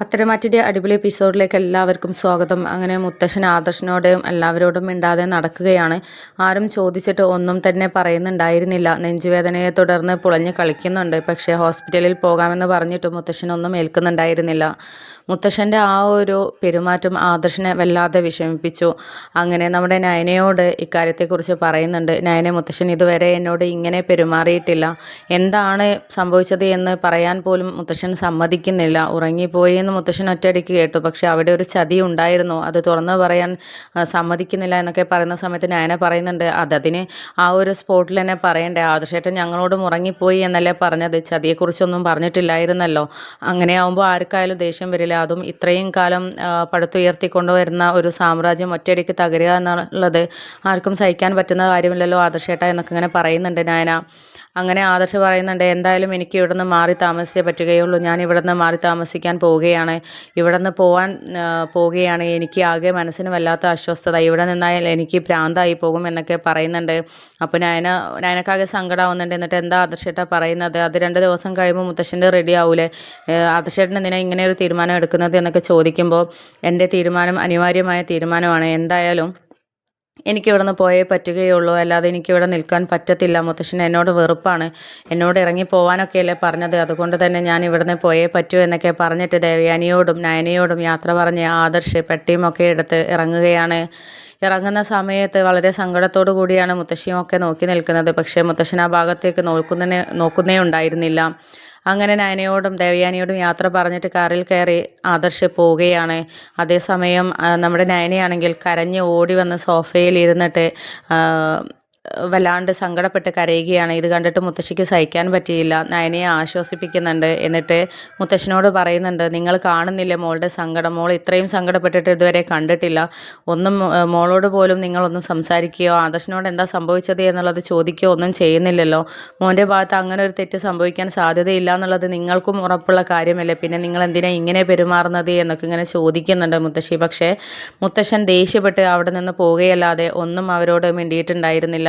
പത്തരമാറ്റിന്റെ അടിപൊളി എപ്പിസോഡിലേക്ക് എല്ലാവർക്കും സ്വാഗതം. അങ്ങനെ മുത്തശ്ശൻ ആദർശനോടും എല്ലാവരോടും മിണ്ടാതെ നടക്കുകയാണ്. ആരും ചോദിച്ചിട്ട് ഒന്നും തന്നെ പറയുന്നുണ്ടായിരുന്നില്ല. നെഞ്ചുവേദനയെ തുടർന്ന് പുളഞ്ഞ് കളിക്കുന്നുണ്ട്. പക്ഷേ ഹോസ്പിറ്റലിൽ പോകാമെന്ന് പറഞ്ഞിട്ട് മുത്തശ്ശനൊന്നും ഏൽക്കുന്നുണ്ടായിരുന്നില്ല. മുത്തശ്ശന്റെ ആ ഒരു പെരുമാറ്റം ആദർശനെ വല്ലാതെ വിഷമിപ്പിച്ചു. അങ്ങനെ നമ്മുടെ നയനയോട് ഇക്കാര്യത്തെക്കുറിച്ച് പറയുന്നുണ്ട്. നയനെ മുത്തശ്ശൻ ഇതുവരെ എന്നോട് ഇങ്ങനെ പെരുമാറിയിട്ടില്ല. എന്താണ് സംഭവിച്ചത് എന്ന് പറയാൻ പോലും മുത്തശ്ശൻ സമ്മതിക്കുന്നില്ല. ഉറങ്ങിപ്പോയി എന്ന് മുത്തശ്ശൻ ഒറ്റയടിക്ക് കേട്ടു. പക്ഷേ അവിടെ ഒരു ചതി ഉണ്ടായിരുന്നു. അത് തുറന്നു പറയാൻ സമ്മതിക്കുന്നില്ല എന്നൊക്കെ പറയുന്ന സമയത്ത് നയന പറയുന്നുണ്ട്. അത് അതതിന് ആ ഒരു സ്പോട്ടിൽ തന്നെ പറയണ്ടേ ആദർശേട്ടൻ ഞങ്ങളോടും ഉറങ്ങിപ്പോയി എന്നല്ലേ പറഞ്ഞത്? ചതിയെക്കുറിച്ചൊന്നും പറഞ്ഞിട്ടില്ലായിരുന്നല്ലോ. അങ്ങനെ ആവുമ്പോൾ ആർക്കായാലും ദേഷ്യം വരില്ല. അതും ഇത്രയും കാലം പടുത്തുയർത്തിക്കൊണ്ടുവരുന്ന ഒരു സാമ്രാജ്യം ഒറ്റയടിക്ക് തകരുക എന്നുള്ളത് ആർക്കും സഹിക്കാൻ പറ്റുന്ന കാര്യമില്ലല്ലോ ആദർശേട്ട എന്നൊക്കെ ഇങ്ങനെ പറയുന്നുണ്ട് നായന. അങ്ങനെ ആദർശ് പറയുന്നുണ്ട് എന്തായാലും എനിക്ക് ഇവിടെ നിന്ന് മാറി താമസിച്ചേ പറ്റുകയുള്ളൂ. ഞാൻ ഇവിടെ നിന്ന് മാറി താമസിക്കാൻ പോവുകയാണ്. ഇവിടെ നിന്ന് പോകാൻ പോവുകയാണ്. എനിക്ക് ആകെ മനസ്സിന് വല്ലാത്ത അസ്വസ്ഥത. ഇവിടെ നിന്നായാൽ എനിക്ക് ഭ്രാന്തായി പോകും എന്നൊക്കെ പറയുന്നുണ്ട്. അപ്പോൾ നയന നയനക്കാകെ സങ്കടമാവുന്നുണ്ട് എന്നിട്ട് എന്താ ആദർശേട്ടാ പറയുന്നത്? അത് രണ്ട് ദിവസം കഴിയുമ്പോൾ മുത്തശ്ശന്റെ റെഡി ആവൂലേ? ആദർശേട്ടൻ എന്തിനാ ഇങ്ങനെ ഒരു തീരുമാനം എടുക്കുന്നത്? എന്നൊക്കെ ചോദിക്കുമ്പോൾ എന്റെ തീരുമാനം അനിവാര്യമായ തീരുമാനമാണ്. എന്തായാലും എനിക്ക് ഇവിടെ നിന്ന് പോയേ പറ്റുകയുള്ളൂ. അല്ലാതെ എനിക്ക് ഇവിടെ നിൽക്കാൻ പറ്റത്തില്ല. മുത്തശ്ശൻ എന്നോട് വെറുപ്പാണ്. എന്നോട് ഇറങ്ങി പോകാനൊക്കെയല്ലേ പറഞ്ഞത്. അതുകൊണ്ട് തന്നെ ഞാൻ ഇവിടുന്ന് പോയേ പറ്റൂ എന്നൊക്കെ പറഞ്ഞിട്ട് ദേവയാനിയോടും നയനയോടും യാത്ര പറഞ്ഞ് ആദർശ് പെട്ടിയുമൊക്കെ എടുത്ത് ഇറങ്ങുകയാണ്. ഇറങ്ങുന്ന സമയത്ത് വളരെ സങ്കടത്തോടു കൂടിയാണ് മുത്തശ്ശിയുമൊക്കെ നോക്കി നിൽക്കുന്നത്. പക്ഷേ മുത്തശ്ശൻ ആ ഭാഗത്തേക്ക് നോക്കുന്നതിനെ നോക്കുന്നേ ഉണ്ടായിരുന്നില്ല. അങ്ങനെ നയനയോടും ദേവയാനിയോടും യാത്ര പറഞ്ഞിട്ട് കാറിൽ കയറി ആദർശ് പോവുകയാണ്. അതേസമയം നമ്മുടെ നയനയാണെങ്കിൽ കരഞ്ഞ് ഓടി വന്ന് സോഫയിൽ ഇരുന്നിട്ട് വല്ലാണ്ട് സങ്കടപ്പെട്ട് കരയുകയാണ്. ഇത് കണ്ടിട്ട് മുത്തശ്ശിക്ക് സഹിക്കാൻ പറ്റിയില്ല. നയനയെ ആശ്വസിപ്പിക്കുന്നുണ്ട്. എന്നിട്ട് മുത്തശ്ശനോട് പറയുന്നുണ്ട് നിങ്ങൾ കാണുന്നില്ല മോളുടെ സങ്കടം. മോൾ ഇത്രയും സങ്കടപ്പെട്ടിട്ട് ഇതുവരെ കണ്ടിട്ടില്ല. ഒന്നും മോളോട് പോലും നിങ്ങളൊന്നും സംസാരിക്കുകയോ ആദർശനോട് എന്താ സംഭവിച്ചത് എന്നുള്ളത് ചോദിക്കുകയോ ഒന്നും ചെയ്യുന്നില്ലല്ലോ. മോന്റെ ഭാഗത്ത് അങ്ങനെ ഒരു തെറ്റ് സംഭവിക്കാൻ സാധ്യതയില്ല എന്നുള്ളത് നിങ്ങൾക്കും ഉറപ്പുള്ള കാര്യമല്ലേ. പിന്നെ നിങ്ങൾ എന്തിനാ ഇങ്ങനെ പെരുമാറുന്നത്? എന്നൊക്കെ ഇങ്ങനെ ചോദിക്കുന്നുണ്ട് മുത്തശ്ശി. പക്ഷേ മുത്തശ്ശൻ ദേഷ്യപ്പെട്ട് അവിടെ നിന്ന് പോവുകയല്ലാതെ ഒന്നും അവരോട് മിണ്ടിയിട്ടുണ്ടായിരുന്നില്ല.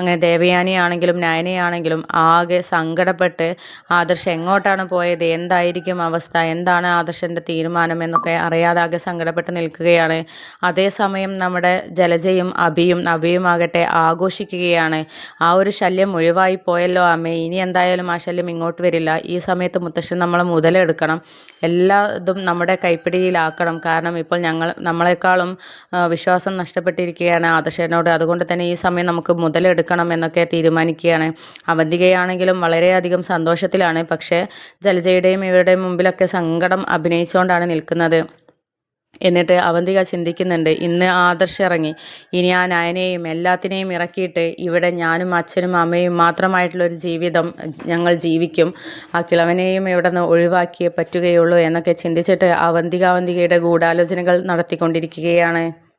അങ്ങനെ ദേവയാനിയാണെങ്കിലും നയനയാണെങ്കിലും ആകെ സങ്കടപ്പെട്ട് ആദർശ് എങ്ങോട്ടാണ് പോയത്? എന്തായിരിക്കും അവസ്ഥ? എന്താണ് ആദർശന്റെ തീരുമാനം എന്നൊക്കെ അറിയാതെ ആകെ സങ്കടപ്പെട്ട് നിൽക്കുകയാണ്. അതേസമയം നമ്മുടെ ജലജയും അഭിയും നവിയുമാകട്ടെ ആഘോഷിക്കുകയാണ്. ആ ഒരു ശല്യം ഒഴിവായി പോയല്ലോ അമ്മേ. ഇനി എന്തായാലും ആ ശല്യം ഇങ്ങോട്ട് വരില്ല. ഈ സമയത്ത് മുത്തശ്ശൻ നമ്മൾ മുതലെടുക്കണം. എല്ലാ ഇതും നമ്മുടെ കൈപ്പിടിയിലാക്കണം. കാരണം ഇപ്പോൾ ഞങ്ങൾ നമ്മളെക്കാളും വിശ്വാസം നഷ്ടപ്പെട്ടിരിക്കുകയാണ് ആദർശനോട്. അതുകൊണ്ട് തന്നെ ഈ സമയം നമുക്ക് മുതലെടുക്കണം. എന്നൊക്കെ തീരുമാനിക്കുകയാണ്. അവന്തികയാണെങ്കിലും വളരെയധികം സന്തോഷത്തിലാണ്. പക്ഷേ ജലജയുടെയും ഇവരുടെയും മുമ്പിലൊക്കെ സങ്കടം അഭിനയിച്ചുകൊണ്ടാണ് നിൽക്കുന്നത്. എന്നിട്ട് അവന്തിക ചിന്തിക്കുന്നുണ്ട് ഇന്ന് ആദർശം ഇറങ്ങി. ഇനി ആ നയനെയും എല്ലാത്തിനെയും ഇറക്കിയിട്ട് ഇവിടെ ഞാനും അച്ഛനും അമ്മയും മാത്രമായിട്ടുള്ളൊരു ജീവിതം ഞങ്ങൾ ജീവിക്കും. ആ കിളവനെയും ഇവിടെ നിന്ന് ഒഴിവാക്കിയേ പറ്റുകയുള്ളൂ എന്നൊക്കെ ചിന്തിച്ചിട്ട് അവന്തിക അവന്തികയുടെ ഗൂഢാലോചനകൾ നടത്തിക്കൊണ്ടിരിക്കുകയാണ്.